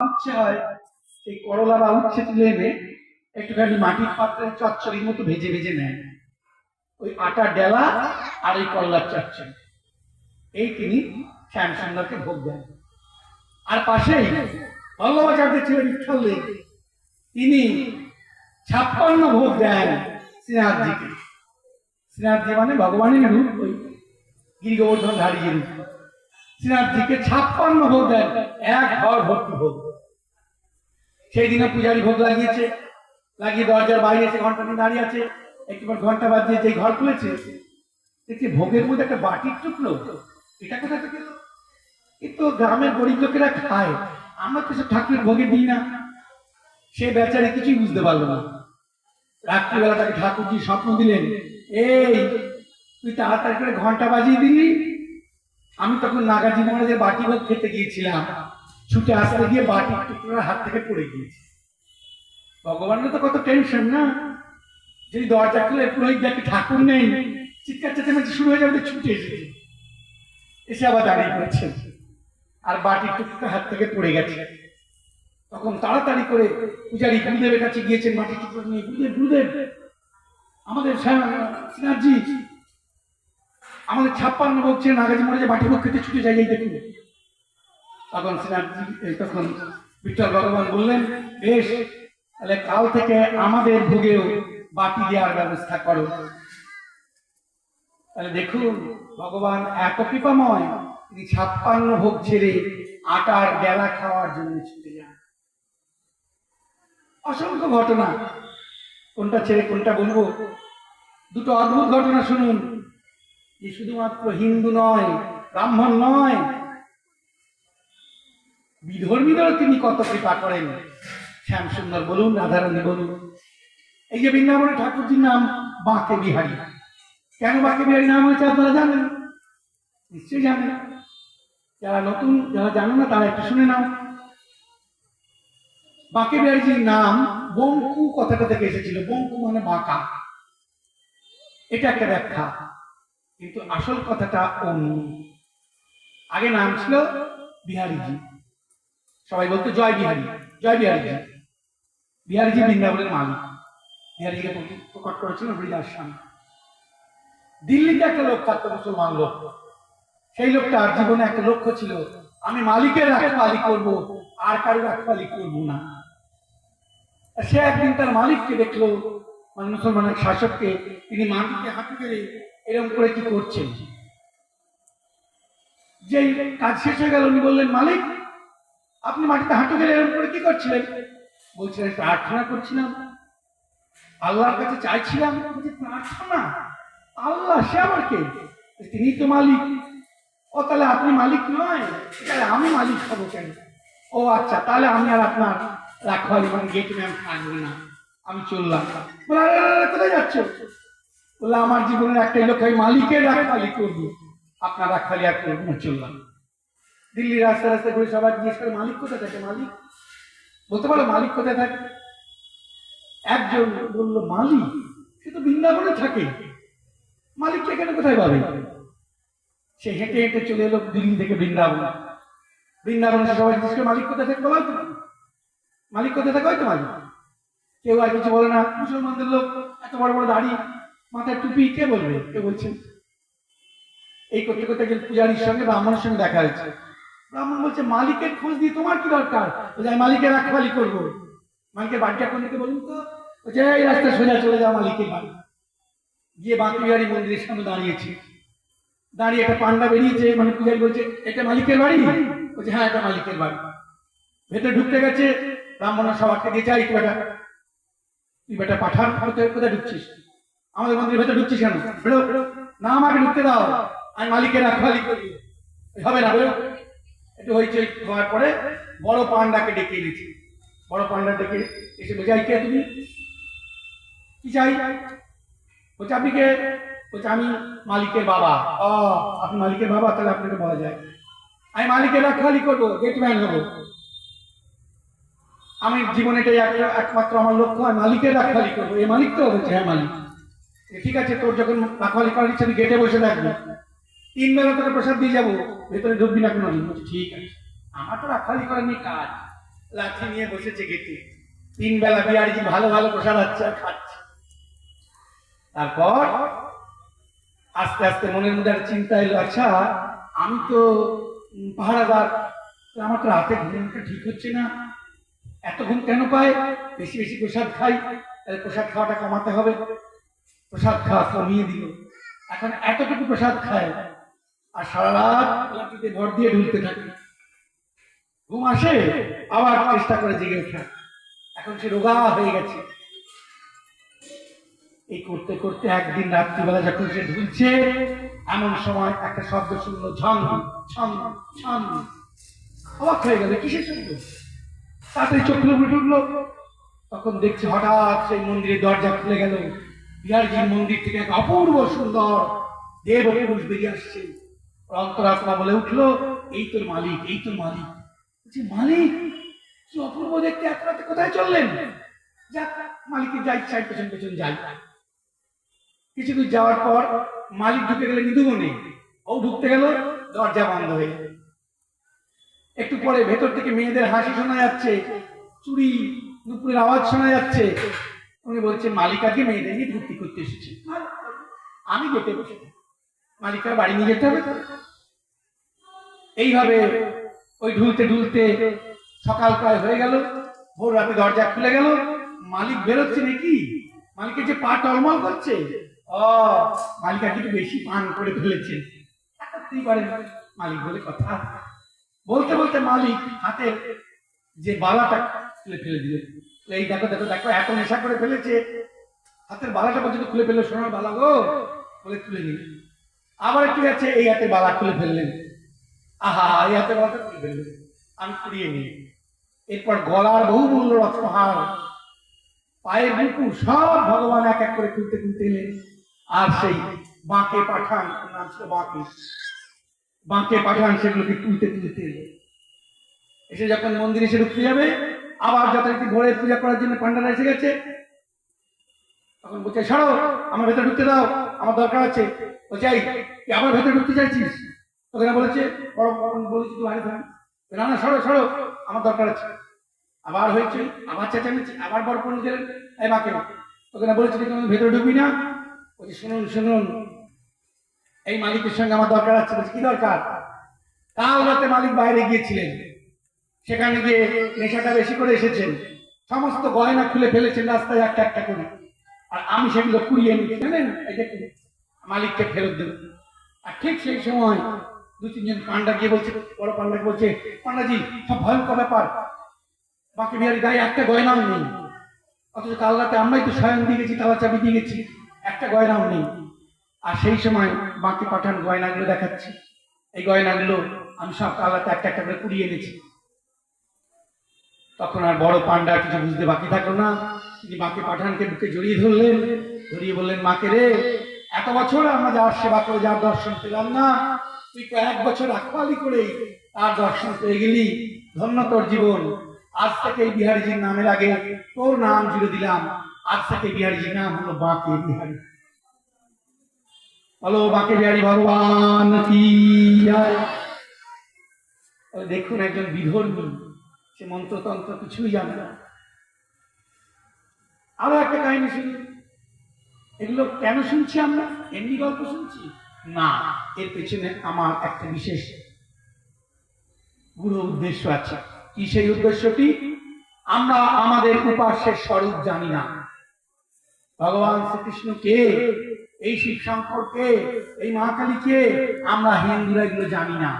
উচ্ছে হয় সেই করলা বা উচ্ছে তুলে এনে একটুখানি মাটির পাত্রে চচ্চড়ির মতো ভেজে ভেজে নেয় ওই আটা ডেলা আর ওই করলার চচ্চড়ি। এই তিনি শ্যাম সুন্দরকে ভোগ দেন। আর পাশেই বল্লভাচার্য ছিলেন তিনি ছাপ্পান্ন ভোগ দেন শ্রীনাথজিকে। শ্রীনাথজি মানে ভগবানের রূপ, ওই গিরি গোবর্ধন ধারী রূপ। শ্রীনাথজিকে ছাপ্পান্ন ভোগ দেন, এক ঘর ভর্তি ভোগ। সেই দিনে পূজারি ভোগ লাগিয়েছে। লাগিয়ে দরজার বাইরে এসে ঘণ্টা নিয়ে দাঁড়িয়ে আছে। একবার ঘণ্টা বাজিয়ে যে ঘর খুলেছে, দেখছি ভোগের মধ্যে একটা বাটির টুকলো এটা কোথা থেকে? এ তো গ্রামের গরিব লোকেরা খায়। আমরা তো সব ঠাকুরের ভোগে দিই না। সে বেচারে কিছুই বুঝতে পারল না। রাত্রিবেলা তাকে ঠাকুরজি স্বপ্ন দিলেন, এই, তুই তাড়াতাড়ি করে ঘণ্টা বাজিয়ে দিলি? আমি তখন নাগাজি মহারাজের বাটি ভাত খেতে গিয়েছিলাম। ছুটে আসতে গিয়ে বাটি টুকরোর হাত থেকে পড়ে গিয়েছে। ভগবানের তো কত টেনশন না? যদি দরজা খুলে পুরোহিত দেখে ঠাকুর নেই, চিৎকার চেঁচামেচি শুরু হয়ে যাবে ছুটে এসেছে। এসে আবার দাঁড়িয়ে পড়েছেন আর বাটির টুকরো হাত থেকে পড়ে গেছে। তখন তাড়াতাড়ি করে পূজারী গুরুদেবের কাছে গিয়েছেন মাটির টুকরো নিয়ে, গুরুদেব গুরুদেব, আমাদের আমাদের ছাপ্পান্ন বলছে নাগাজি মরে যে বাটি খেতে ছুটে যাই দেখুন। তখন সিনার্জি তখন বিঠল ভগবান বললেন, বেশ, তাহলে কাল থেকে আমাদের ভোগেও বাটি দেওয়ার ব্যবস্থা করো। তাহলে দেখুন, ভগবান এত কৃপাময়, তিনি ছাপ্পান্ন ভোগ ছেড়ে আটার বেলা খাওয়ার জন্য ছুটে যান। অসংখ্য ঘটনা। কোনটা ছেড়ে কোনটা বলব? দুটো অদ্ভুত ঘটনা শুনুন। যে শুধুমাত্র হিন্দু নয়, ব্রাহ্মণ নয় বিধর্মীদেরও তিনি কত কৃপা করেন? শ্যাম সুন্দর বলুন, রাধারানী বলুন। এই যে বৃন্দাবনের ঠাকুরজির নাম বাঁকে বিহারী। কেন বাঁকে বিহারী নাম হয়েছে আপনারা জানেন? নিশ্চয়ই জানেন। যারা নতুন, যারা জানে না, তারা একটু শুনে নাও। বাঁকে বিহারীজির নাম বঙ্কু কথাটা থেকে এসেছিল। বঙ্কু মানে বাঁকা। এটা একটা ব্যাখ্যা। কিন্তু আসল কথাটা অন্য। আগে নাম ছিল বিহারীজি। সবাই বলতো, জয় বিহারি, জয় বিহারীজি বিহারীজি বৃন্দাবনের মালিক। বিহারীজিকে প্রকট করেছিল বৃদার স্বামী। দিল্লিতে একটা লোক থাকতো, মুসলমান লোক। সেই লোকটার জীবনে একটা লক্ষ্য ছিল, আমি মালিকের রাখবালি করব, আর কারও রাখবালি করব না। সে একদিন তার মালিককে দেখল মানে মুসলমানের শাসককে। তিনি মাটিতে হাঁটু গেলে এরকম করে কি করছেন? যে কাজ শেষ হয়ে গেল, উনি বললেন, মালিক আপনি মাটিতে হাঁটু গেলে এরকম করে কি করছিলেন? বলছিলেন প্রার্থনা করছিলাম। আল্লাহর কাছে চাইছিলাম বলছি, প্রার্থনা। আল্লাহ সে আমার কে? তিনি তো মালিক। ও তাহলে আপনি মালিক নয়। তাহলে আমি মালিক হব কেন? ও আচ্ছা তাহলে আমি আর আপনার রাখওয়ালি মানে গেট ম্যাম থাকবে না। আমি চললাম। কোথায় যাচ্ছ? বলে আমার জীবনের একটাই লক্ষ্য আমি মালিকের রাখওয়ালি করব। আপনার রাখওয়ালি আর করব না চললাম। দিল্লির রাস্তা রাস্তা ঘুরে সবাই জিজ্ঞেস করে, মালিক কোথায় থাকে, মালিক? বলতে পারো, মালিক কোথায় থাকে? একজন বলল, মালিক? সে তো বৃন্দাবনে থাকে। মালিক এখানে কোথায় পাবে? সে হেঁটে হেঁটে চলে এলো দিল্লি থেকে বৃন্দাবন। বৃন্দাবনে সবাই জিজ্ঞেস করে, মালিক কোথায় থাকে বলো তো? মালিক কোথায় থাকে হয়তো মালিক? কেউ আর কিছু বলে না। মুসলমানদের লোক, এত বড় বড় দাড়ি, মাথায় টুপি, কে বলবে? কে বলছেন এই করতে করতে একজন পূজারীর সঙ্গে ব্রাহ্মণের সঙ্গে দেখা হয়েছে। ব্রাহ্মণ বলছে, মালিকের খোঁজ দিয়ে তোমার কি দরকার? বলছে, আমি মালিকের রাখবালি করব। মালিকের বাড়িটা কোন দিকে বলুন তো? বলছে, এই রাস্তা সোজা চলে যাও মালিকের বাড়ি। গিয়ে বাঁকুড়িয়ারি মন্দিরের সামনে দাঁড়িয়েছি। দাঁড়িয়ে একটা পান্ডা বেরিয়েছে মানে পূজারি বলছে, এটা মালিকের বাড়ি? বলছে হ্যাঁ এটা মালিকের বাড়ি। ভেতরে ঢুকতে গেছে, ব্রাহ্মণের সবাইকে দিয়ে যাই তুই বেটা তুই বেটা পাঠান কোথায় কোথায় ঢুকছিস? আমাদের মন্দিরের ভেতরে ঢুকছিস কেন? না, আমাকে ঢুকতে দাও। আমি মালিকের রাখবালি করি। হবে না, বেরো। একটু হয়েছে হওয়ার পরে বড় পান্ডাকে ডেকে এনেছি। বড় পান্ডা ডেকে এসে বোঝাই কে তুমি? কি চাই? বলছে, আপনি কে? বলছে, আমি মালিকের বাবা। ও, আপনি মালিকের বাবা? তাহলে আপনাকে বলা যায়। আমি মালিকের রাখবালি করব গেটম্যান হব। আমি জীবনে এটাই একমাত্র আমার লক্ষ্য, আমি মালিকের রাখবালি করব। এই মালিক তো? বলছে হ্যাঁ মালিক। ঠিক আছে, তোর যখন রাখবালি করার ইচ্ছা তুই গেটে বসে থাকবি। তিন বেলা তোকে প্রসাদ দিয়ে যাব, ভেতরে ঢুকবি না কোনো বলছি, ঠিক আছে। আমার তো রাখবালি করার নেই কাজ। লাঠি নিয়ে বসেছে গেটে। তিন বেলা বিহারিজি ভালো ভালো প্রসাদ হচ্ছে আর খাচ্ছে। তারপর আস্তে আস্তে মনের মধ্যে একটা চিন্তা এলো আচ্ছা আমি তো তো আমার তো রাতে ঘুমটা ঠিক হচ্ছে না। এত ঘুম কেন পায়? বেশি বেশি প্রসাদ খাই, তাহলে প্রসাদ খাওয়াটা কমাতে হবে। প্রসাদ খাওয়া কমিয়ে দিল। এখন এতটুকু প্রসাদ খায় আর সারা রাত লাঠিতে ভর দিয়ে ঢুলতে থাকে। ঘুম আসে, আবার চেষ্টা করে জেগে ওঠা। এখন সে রোগা হয়ে গেছে। এই করতে করতে একদিন রাত্রিবেলা যখন সে ঢুলছে, এমন সময় একটা শব্দ শুনলো ঝন ছন ছন অবাক হয়ে গেল, কিসের শব্দ? তাড়াতাড়ি চোখ উঠল। তখন দেখছে হঠাৎ সেই মন্দিরের দরজা খুলে গেল। বিহারজির মন্দির থেকে এক অপূর্ব সুন্দর দেব বেরিয়ে আসছে। অন্তরাত্মা বলে উঠল এই তোর মালিক এই তোর মালিক। বলছে, মালিক? কি অপূর্ব দেখতে এত রাতে কোথায় চললেন? যাক মালিকের যাই ইচ্ছা পেছন পেছন যাই। কিছু দূর যাওয়ার পর মালিক ঢুকে গেলে নিধুমনে ও ঢুকতে গেল দরজা বন্ধ হয়ে একটু পরে ভেতর থেকে মেয়েদের হাসি শোনা যাচ্ছে চুরি দুপুরের আওয়াজ শোনা যাচ্ছে। উনি বলছেন মালিকাকে মেয়েদের নিয়ে ভর্তি করতে এসেছে। আমি গেটে বসে। মালিকার বাড়ি নিয়ে যেতে হবে। এইভাবে ওই ঢুলতে ঢুলতে সকাল প্রায় হয়ে গেল, ভোর রাতে দরজা খুলে গেল, মালিক বেরোচ্ছে নাকি? মালিকের যে পা টলমল করছে ও মালিক একটু বেশি পান করে ফেলেছে। মালিক বলে কথা। বলতে বলতে মালিক হাতে যে বালাটা খুলে ফেলে দিল এই দেখো দেখো দেখো, এত নেশা করে ফেলেছে। হাতের বালাটা পর্যন্ত খুলে ফেলল সোনার বালা গো। বলে তুলে নিল আবার একটু আছে এই হাতে বালা খুলে ফেললেন। আহা, এই হাতে বালাটা খুলে ফেললেন। আমি কুড়িয়ে নিই। এরপর গলার বহু বহুমূল্য রত্নহার, পায়ের বুকু সব ভগবান এক এক করে খুলতে খুলতে এলেন। আর সেই বাঁকে পাঠান, নাম ছিল বাঁকে। বাঁকে পাঠান সেগুলোকে তুলতে তুলতে এলো এসে যখন মন্দিরে এসে ঢুকতে যাবে, আবার যথারীতি ভোরে পূজা করার জন্য পান্ডারা এসে গেছে। তখন বলছে, সরো, আমার ভেতরে ঢুকতে দাও, আমার দরকার আছে। বলছে এই তুই আমার ভেতরে ঢুকতে চাইছিস? ওখানে বলেছে, বড় বড় বলেছি তুই বাইরে থাক না না, সরো সরো, আমার দরকার আছে। আবার হয়েছে, আবার চেঁচামেচি, আবার বড় পড়ে গেলেন এই মাকে। ওখানে বলেছে তুমি ভেতরে ঢুকবি না। বলছি, শুনুন শুনুন, এই মালিকের সঙ্গে আমার দরকার আছে। বলছি, কি দরকার? কাল রাতে মালিক বাইরে গিয়েছিলেন। সেখানে গিয়ে নেশাটা বেশি করে এসেছেন। সমস্ত গয়না খুলে ফেলেছেন রাস্তায় একটা একটা করে। আর আমি সেগুলো কুড়িয়ে নিচ্ছি জানেন? এই দেখুন। মালিককে ফেরত দেব। আর ঠিক সেই সময় দু তিনজন পান্ডা গিয়ে বলছে, বড় পান্ডাকে বলছে, পান্ডাজি, সব ভয়ঙ্কর ব্যাপার। বাকি বিহারি গায়ে একটা গয়নাও নেই। অথচ কাল রাতে আমরাই তো স্বয়ং দিয়ে গেছি, তালা চাবি দিয়ে গেছি, একটা গয়নাও নেই। আর সেই সময় বাকি পাঠান গয়নাগুলো দেখাচ্ছি। এই গয়নাগুলো আমি সব কাল রাতে একটা একটা করে কুড়িয়ে এনেছি। তখন আর বড় পান্ডা কিছু বুঝতে বাকি থাকল না। তিনি মাকে পাঠানকে বুকে জড়িয়ে ধরলেন। ধরিয়ে বললেন, মাকে রে এত বছর আমরা যার সেবা করে, যার দর্শন পেলাম না, তুই কয়েক বছর আখপালি করে তার দর্শন পেয়ে গেলি। ধন্য তোর জীবন। আজ থেকে এই বিহারীজির নামের আগে তোর নাম জুড়ে দিলাম। আজ থেকে বিহারীজির নাম হলো বাঁকে বিহারী। বলো, বাঁকে বিহারী ভগবান কি দেখুন একজন বিধর্মী, সে মন্ত্রতন্ত্র কিছুই জানে না। আরও একটা কাহিনী শুনি এগুলো কেন শুনছি আমরা? এমনি গল্প শুনছি? না, এর পেছনে আমার একটা বিশেষ গুরু উদ্দেশ্য আছে। কি সেই উদ্দেশ্যটি? আমরা আমাদের উপাস্যের স্বরূপ জানি না। ভগবান শ্রীকৃষ্ণ কে এই শিব শঙ্কর কে এই মহাকালী কে আমরা হিন্দুরা এগুলো জানি না।